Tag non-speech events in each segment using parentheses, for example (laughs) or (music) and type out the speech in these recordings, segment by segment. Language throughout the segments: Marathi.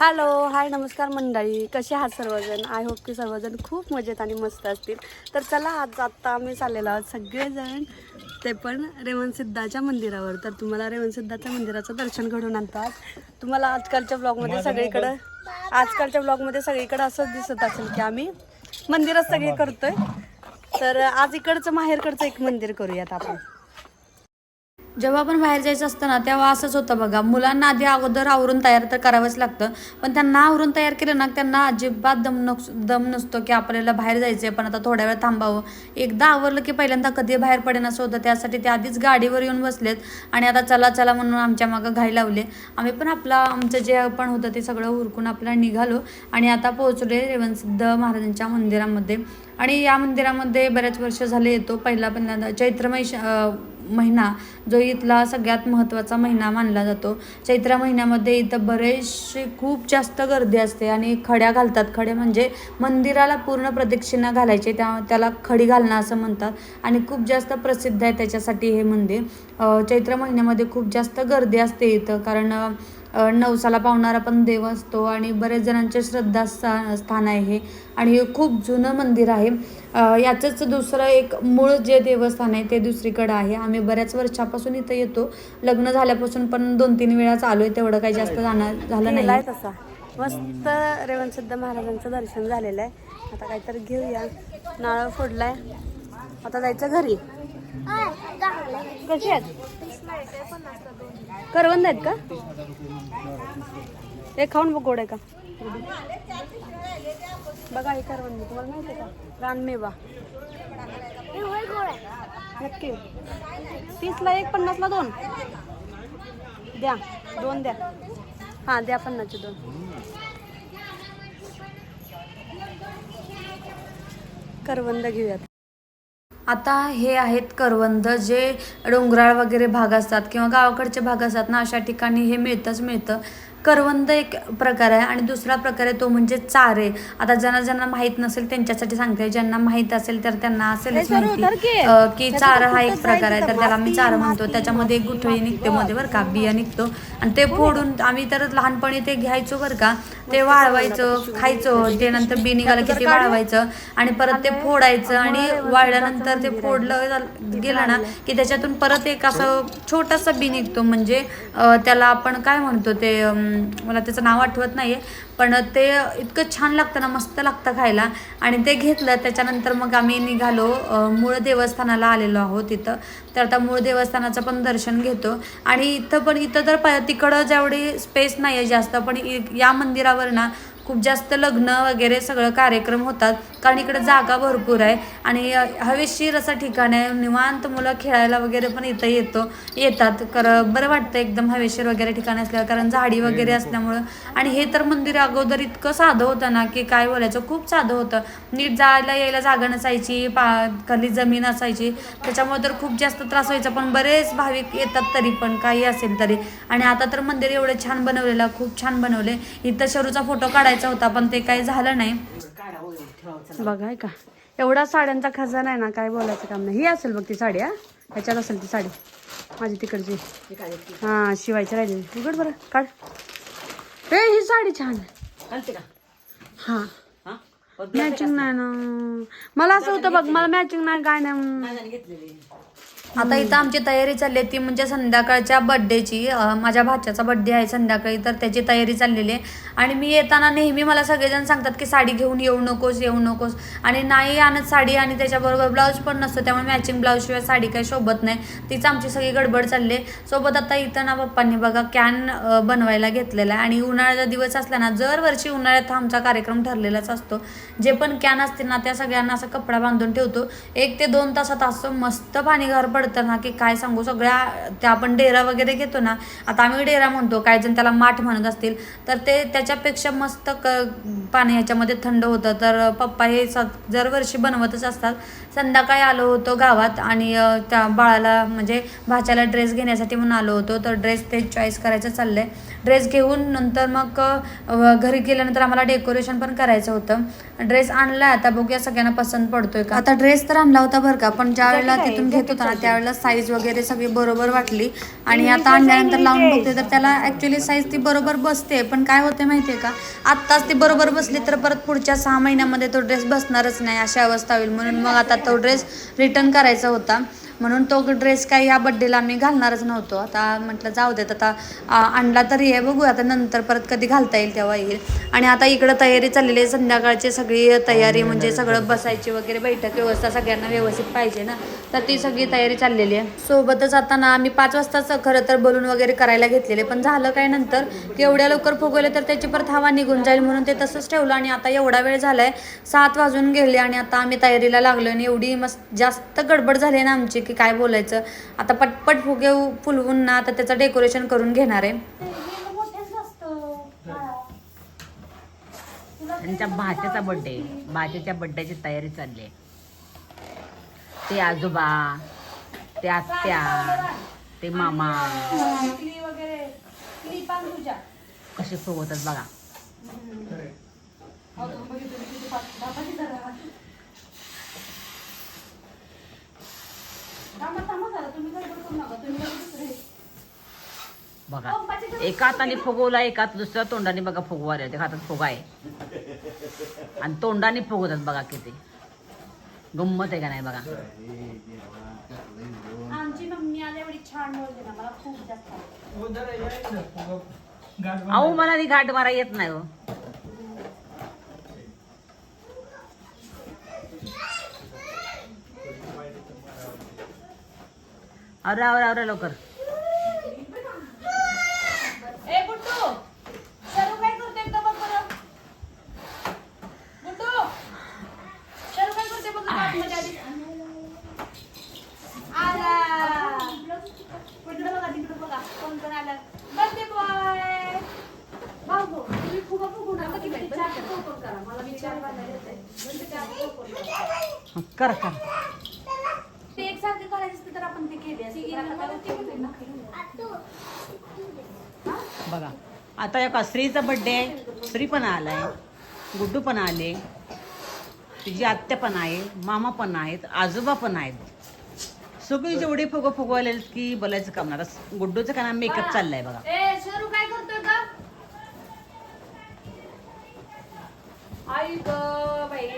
हॅलो हाय नमस्कार मंडळी. कसे आहात सर्वजण? आय होप की सर्वजण खूप मजेत आणि मस्त असतील. तर चला आज आत्ता आम्ही चाललेलो आहोत सगळेजण. ते पण रेवणसिद्धाच्या मंदिरावर. तर तुम्हाला रेवणसिद्धाच्या मंदिराचं दर्शन घडून आणतात. तुम्हाला आजकालच्या ब्लॉगमध्ये सगळीकडं आजकालच्या ब्लॉगमध्ये सगळीकडं असंच दिसत असेल की आम्ही मंदिरच सगळी करतोय. तर आज इकडचं माहेरकडचं एक मंदिर करूयात आपण. जेव्हा आपण बाहेर जायचं असतं ना तेव्हा असंच होतं बघा. मुलांना आधी अगोदर आवरून तयार तर करावंच लागतं. पण त्यांना आवरून तयार केलं ना त्यांना अजिबात दम नस दम नसतो की आपल्याला बाहेर जायचं आहे पण आता थोड्या वेळ थांबावं. एकदा आवरलं की पहिल्यांदा कधी बाहेर पडेन असं होतं त्यासाठी ते आधीच गाडीवर येऊन बसलेत आणि आता चला चला म्हणून आमच्या मागं घाई लावले. आम्ही पण आपला आमचं जे पण होतं ते सगळं उरकून आपला निघालो आणि आता पोहोचले रेवणसिद्ध महाराजांच्या मंदिरामध्ये. आणि या मंदिरामध्ये बऱ्याच वर्ष झाले येतो. पहिला पहिल्यांदा चैत्रमय महिना जो इथला सगळ्यात महत्त्वाचा महिना मानला जातो. चैत्र महिन्यामध्ये इथं बरेचसे खूप जास्त गर्दी असते आणि खड्या घालतात. खडे म्हणजे मंदिराला पूर्ण प्रदक्षिणा घालायचे त्या त्याला खडी घालणं असं म्हणतात. आणि खूप जास्त प्रसिद्ध आहे त्याच्यासाठी हे मंदिर. चैत्र महिन्यामध्ये खूप जास्त गर्दी असते इथं कारण नवसाला पावणारा पण देव असतो आणि बरेच जणांचे श्रद्धास्थान स्थान आहे. हे आणि हे खूप जुनं मंदिर आहे. याचंच दुसरं एक मूळ जे देवस्थान आहे ते दुसरीकडं आहे. आम्ही बऱ्याच वर्षापासून इथं येतो. लग्न झाल्यापासून पण दोन तीन वेळाच आलो आहे. तेवढं काही जास्त जाणार झालं नाही. तसा. मस्त रेवणसिद्ध महाराजांचं दर्शन झालेलं आहे. आता काहीतरी घेऊया. नारळ फोडलाय. आता जायचं घरी. कशी आहेत? करवंद आहेत का? हे खाऊन बघ गोड आहे का? बघा हे करवंद तुम्हाला माहिती आहे का? रानमेवा नक्की. तीसला एक पन्नासला दोन. द्या दोन द्या. हां द्या पन्नासचे दोन. करवंद घेऊयात. आता हे आहेत करवंद जे डोंगराळ वगैरे भाग असतात किंवा गावाकडचे भाग असतात ना अशा ठिकाणी हे मिळतंच मिळतं. करवंद एक प्रकार आहे आणि दुसरा प्रकार आहे तो म्हणजे चारे. आता ज्यांना ज्यांना माहीत नसेल त्यांच्यासाठी सांगते. ज्यांना माहीत असेल तर त्यांना असेलच हे सर्व माहिती. धर की. चारा हा एक प्रकार आहे. तर त्याला आम्ही चारा म्हणतो. त्याच्यामध्ये एक गुठळी निघते मध्ये बरं का. बिया निघतो. आणि ते फोडून आम्ही तर लहानपणी ते घ्यायचो बरं का. ते वाळवायचं खायचं. ते नंतर बी निघालं की ते वाळवायचं. आणि परत ते फोडायचं आणि वाळल्यानंतर ते फोडलं गेलं ना की त्याच्यातून परत एक असं छोटासा बी निघतो. म्हणजे त्याला आपण काय म्हणतो ते मला त्याचं नाव आठवत नाही आहे पण ते इतकं छान लागतं ना मस्त लागतं खायला. आणि ते घेतलं त्याच्यानंतर मग आम्ही निघालो मूळ देवस्थानाला आलेलो आहोत इथं. तर आता मूळ देवस्थानाचं पण दर्शन घेतो. आणि इथं पण इथं तर प तिकडं जेवढी स्पेस नाही आहे जास्त पण इ- या मंदिरावर ना खूप जास्त लग्न वगैरे सगळं कार्यक्रम होतात. कारण इकडे जागा भरपूर आहे. आणि हवेशीर असं ठिकाण आहे. निवांत मुलं खेळायला वगैरे पण इथं येतो येतात. कर बरं वाटतं एकदम हवेशीर वगैरे ठिकाण असल्यावर. कारण झाडी वगैरे असल्यामुळं. आणि हे तर मंदिर अगोदर इतकं साधं होतं ना की काय बोलायचं? खूप साधं होतं. नीट जायला यायला जागा नसायची पा खाली जमीन असायची. त्याच्यामुळे तर खूप जास्त त्रास व्हायचा. पण बरेच भाविक येतात तरी पण काही असेल तरी. आणि आता तर मंदिर एवढं छान बनवलेलं खूप छान बनवले. इथं शरूचा फोटो काढायचा होता पण ते काही झालं नाही. बघाय का एवढा साड्यांचा खजाना आहे ना काय बोलायचं काम नाही. ही असेल बघ ती साडी हा. ह्याच्यात असेल ती साडी. माझी तिकडची. हा शिवायची राहिली उघड बरं काढ. ए ही साडी छान. आहे हा. मॅचिंग नाही ना. मला असं होतं बघ मला मॅचिंग नाही काय नाही. आता इथं आमची तयारी चालली आहे ती म्हणजे संध्याकाळच्या बड्डेची माझ्या भाच्याचा बड्डे आहे संध्याकाळी तर त्याची तयारी चाललेली आहे. आणि मी येताना नेहमी मला सगळेजण सांगतात की साडी घेऊन येऊ नकोस येऊ नकोस. आणि नाही आणत साडी आणि त्याच्याबरोबर ब्लाऊज पण नसतो त्यामुळे मॅचिंग ब्लाऊजशिवाय साडी काही शोभत नाही. तीच आमची सगळी गडबड चालली आहे. सोबत आता इथं ना पप्पांनी बघा कॅन बनवायला घेतलेला आहे. आणि उन्हाळ्याचा दिवस असला ना दर वर्षी उन्हाळ्यात हा आमचा कार्यक्रम ठरलेलाच असतो. जे पण कॅन असते ना त्या सगळ्यांना असा कपडा बांधून ठेवतो. एक ते दोन तासात असं मस्त पाणी गार पडतं. ना की काय सांगू सगळ्या त्या आपण डेरा वगैरे घेतो ना आता आम्ही डेरा म्हणतो काही जण त्याला माठ म्हणत असतील तर ते त्याच्यापेक्षा मस्त क पाणी ह्याच्यामध्ये थंड होतं. तर पप्पा हे स दरवर्षी बनवतच असतात. संध्याकाळी आलो होतो गावात आणि त्या बाळाला म्हणजे भाच्याला ड्रेस घेण्यासाठी म्हणून आलो होतो. तर ड्रेस ते चॉईस करायचं चाललं आहे ड्रेस घेऊन नंतर मग घरी गेल्यानंतर आम्हाला डेकोरेशन पण करायचं होतं. ड्रेस आणला आता बघूया सगळ्यांना पसंत पडतोय का. आता ड्रेस तर आणला होता बरं का पण ज्या वेळेला तिथून घेत होता ना त्यावेळेला साईज वगैरे सगळी बरोबर वाटली. आणि आता आणल्यानंतर लावून बघते तर त्याला ऍक्च्युली साईज ती बरोबर बसते. पण काय होते माहितीये का आत्ताच ती बरोबर बसली तर परत पुढच्या सहा महिन्यामध्ये तो ड्रेस बसणारच नाही अशी अवस्था होईल. म्हणून मग आता तो ड्रेस रिटर्न करायचा होता. म्हणून तो ड्रेस काही या बड्डेला आम्ही घालणारच नव्हतो. आता म्हटलं जाऊ देत आता आणला तरी आहे बघू आता नंतर परत कधी घालता येईल तेव्हा येईल. आणि आता इकडं तयारी चाललेली आहे. संध्याकाळची सगळी तयारी म्हणजे सगळं बसायची वगैरे बैठक व्यवस्था सगळ्यांना व्यवस्थित पाहिजे ना. तर ती सगळी तयारी चाललेली आहे. सोबतच आता ना आम्ही पाच वाजताच खरं तर बलून वगैरे करायला घेतलेले. पण झालं काय नंतर? की एवढ्या लवकर फुगवले तर त्याची परत हवा निघून जाईल म्हणून ते तसंच ठेवलं. आणि आता एवढा वेळ झालाय सात वाजून गेले. आणि आता आम्ही तयारीला लागलो आणि एवढी मस्त जास्त गडबड झाली ना आमची. की काय बोलायचं. आता पटपट फुगे फुलवून ना आता त्याचं डेकोरेशन करून घेणार आहे. त्यांच्या भाच्याचा बर्थडे भाच्याच्या बर्थडेची तयारी चालली आहे. ते आजोबा ते आत्या ते मामा. कसे फुगवतात बघा. बघा. एका हाताने फुगवला एका हात दुसऱ्या तोंडाने बघा फुगवायला त्या हातात फुगा आहे. आणि तोंडाने फुगवतात बघा किती. गंमत आहे का नाही बघा. आमची मम्मी आल्या एवढी छान बोलते ना मला खूप जास्त अहो मला ती घाट मारा येत नाही हो. आवरा आवरा आवरा लवकर ए गुड्डू शरू काय करते एकदा बघ बरं गुड्डू शरू काय करते बघ ना आतमध्ये आधी. आला तिकडे बघा तिकडे बघा कोण कोण आलं बर्थडे बॉय बाबू तुम्ही फुगा फुगू नका किती चार चौकोन करा करा. कर कर ते एकसारखे करायचे असते तर आपण ते केले असते बघा आता एका श्रीचा बर्थडे आहे श्री पण आलाय गुड्डू पण आले तिची आत्या पण आहे मामा पण आहेत आजोबा पण आहेत. सगळी जेवढे फुगं फुगवायला की बोलायचं काम नाही. गुड्डूचं का ना मेकअप चाललाय बघा. काय आई ग बाई.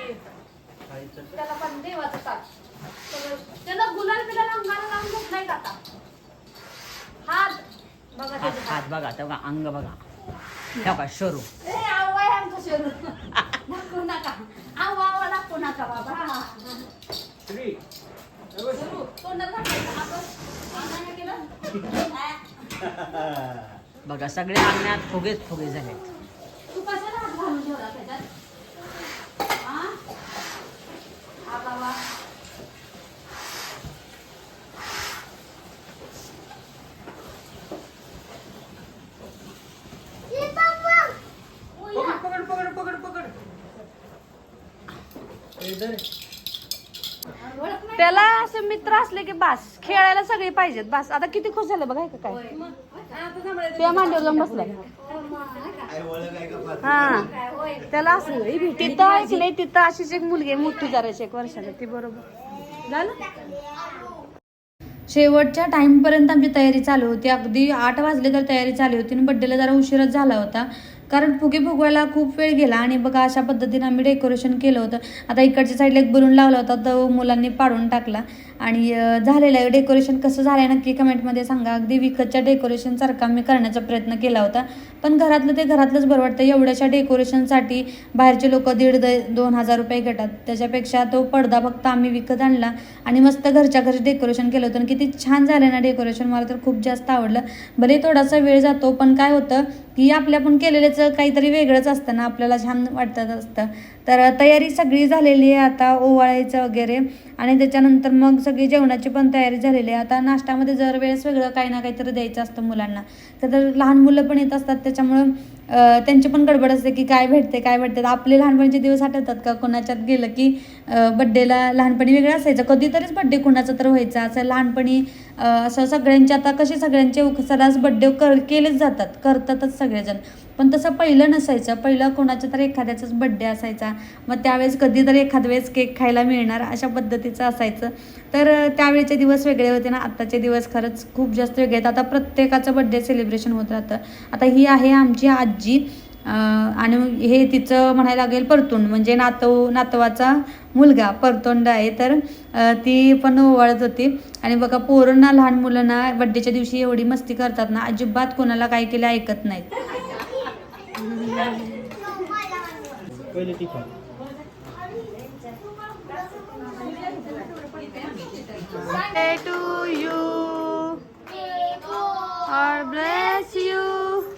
त्याला पण देवाचं ताट सगळं- त्याला गुलाल बिलाल अंगाला लावून घेतलाय का आता. हात. बघा हात बघा तेव्हा अंग बघा. तेव्हा शरू? आमचं शरू. नका बाबा? शरू? (laughs) बघा सगळे अंगणात फुगेच फुगे झालेत. तू कशाला हात घालून ठेवला त्याच्यात हा? हा बाबा त्याला असले की बास खेळायला सगळे पाहिजेत बास. आता किती खुश झालं बघा का काय. त्या मांडीवर जाऊन बसलाय. हा. त्याला असं तिथं ऐकलंय तिथं अशीच एक मुलगी मोठी जराशी एक वर्षाला ती बरोबर. झालं? शेवटच्या टाईमपर्यंत आमची तयारी चालू होती. अगदी आठ वाजले तर तयारी चालू होती आणि बड्डेला जरा उशीरच झाला होता. कारण फुगे फुगवायला खूप वेळ गेला आणि बघा अशा पद्धतीने आम्ही डेकोरेशन केलं होतं. आता इकडच्या साईडला एक बलून लावला होता तो मुलांनी पाडून टाकला. आणि झालेलं आहे. डेकोरेशन कसं झालं आहे नक्की कमेंटमध्ये सांगा. अगदी विकतच्या डेकोरेशनसारखा मी करण्याचा प्रयत्न केला होता. पण घरातलं ते घरातलंच बरं वाटतं. एवढ्याशा डेकोरेशनसाठी बाहेरचे लोक दीड द दोन हजार रुपये घेतात. त्याच्यापेक्षा तो पडदा फक्त आम्ही विकत आणला आणि मस्त घरच्या घरी डेकोरेशन केलं होतं. आणि किती छान झालं ना डेकोरेशन मला तर खूप जास्त आवडलं. भले थोडासा वेळ जातो पण काय होतं की आपल्या पण केलेल्याचं काहीतरी वेगळंच असतं ना आपल्याला छान वाटत असतं. तर तयारी सगळी झालेली आहे आता ओवाळायचं वगैरे. आणि त्याच्यानंतर मग सगळी जेवणाची पण तयारी झालेली आहे. आता नाश्त्यामध्ये जर वेळेस वेगळं काही ना काहीतरी द्यायचं असतं मुलांना तर तर लहान मुलं पण येत असतात. त्याच्यामुळं त्यांची पण गडबड असते की काय भेटते काय भेटते. आपले लहानपणीचे दिवस आठवतात का? कोणाच्यात गेलं की बड्डेला लहानपणी वेगळं असायचं. कधीतरीच बड्डे कुणाचा तर व्हायचा. असं लहानपणी असं सगळ्यांचे आता कसे सगळ्यांचे सरास बड्डे कर केलेच जातात करतातच सगळेजण. पण तसं पहिलं नसायचं. पहिलं कोणाच्या तर एखाद्याचाच बड्डे असायचा. मग त्यावेळेस कधीतरी एखाद्या वेळेस केक खायला मिळणार अशा पद्धतीचं असायचं. तर त्यावेळेचे दिवस वेगळे होते ना. आत्ताचे दिवस खरंच खूप जास्त वेगळे आहेत. आता प्रत्येकाचं बड्डे सेलिब्रेशन होत राहतं. आता ही आहे आमची आजी. आणि हे तिचं म्हणायला लागेल परतून म्हणजे नातव नातवाचा मुलगा परतोंड आहे तर ती पण ओवाळत होती आणि बघा पोरांना लहान मुलांना बड्डेच्या दिवशी एवढी मस्ती करतात ना अजिबात कोणाला काय केलं ऐकत नाहीत to you. God bless you.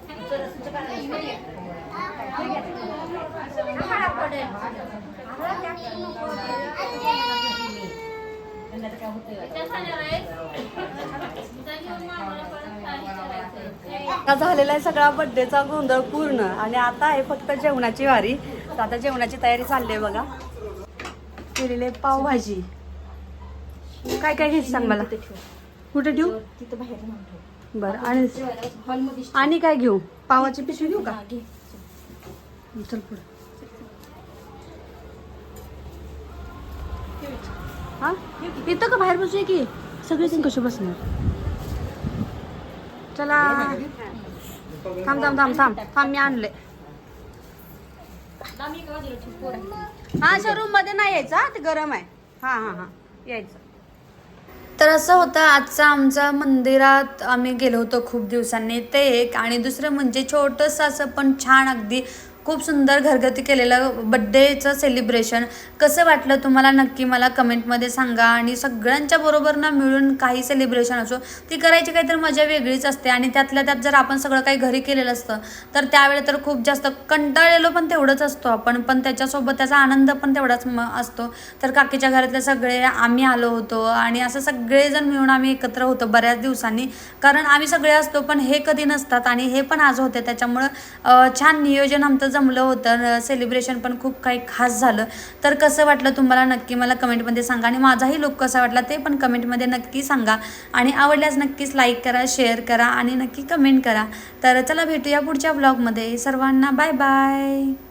झालेला आहे सगळा बड्डेचा गोंधळ पूर्ण आणि आता आहे फक्त जेवणाची वारी. तर आता जेवणाची तयारी चालली आहे बघा. केलेले पावभाजी. काय काय घ्यायचं सांग मला? कुठे ठेवू? बरं आणि आणि काय घेऊ? पावाची पिशवी घेऊ का? चल पुढे. हा? इथं का बाहेर बसूया की? सगळेजण कसे बसणार? चला. थांब थांब थांब थांब. थांब मी आणले. हा अशा रूममध्ये नाही यायचं हा, ते गरम आहे. हा हा हा. यायचं. तर असं होतं आजचा आमचा मंदिरात आम्ही गेलो होतो खूप दिवसांनी ते एक. आणि दुसरं म्हणजे छोटंसं असं पण छान अगदी खूप सुंदर घरगती केलेलं बड्डेचं सेलिब्रेशन कसं वाटलं तुम्हाला? नक्की मला कमेंटमध्ये सांगा. आणि सगळ्यांच्या बरोबर ना मिळून काही सेलिब्रेशन असो ती करायची काहीतरी मजा वेगळीच असते. आणि त्यातल्या त्यात जर आपण सगळं काही घरी केलेलं असतं तर त्यावेळेला तर खूप जास्त कंटाळलेलो पण तेवढंच असतो आपण. पण त्याच्यासोबत त्याचा आनंद पण तेवढाच म असतो. तर काकीच्या घरातले सगळे आम्ही आलो होतो. आणि असं सगळेजण मिळून आम्ही एकत्र होतो बऱ्याच दिवसांनी. कारण आम्ही सगळे असतो पण हे कधी नसतात. आणि हे पण आज होते. त्याच्यामुळं छान नियोजन आमचं जमलं होतं सेलिब्रेशन पण खूप काही खास झालं. तर कसं वाटलं तुम्हाला? नक्की मला कमेंटमध्ये सांगा आणि माझाही लुक कसा वाटला ते पण कमेंटमध्ये नक्की सांगा. आणि आवडल्यास नक्कीच लाईक करा शेअर करा आणि नक्की कमेंट करा. तर चला भेटूया पुढच्या ब्लॉगमध्ये सर्वांना बाय बाय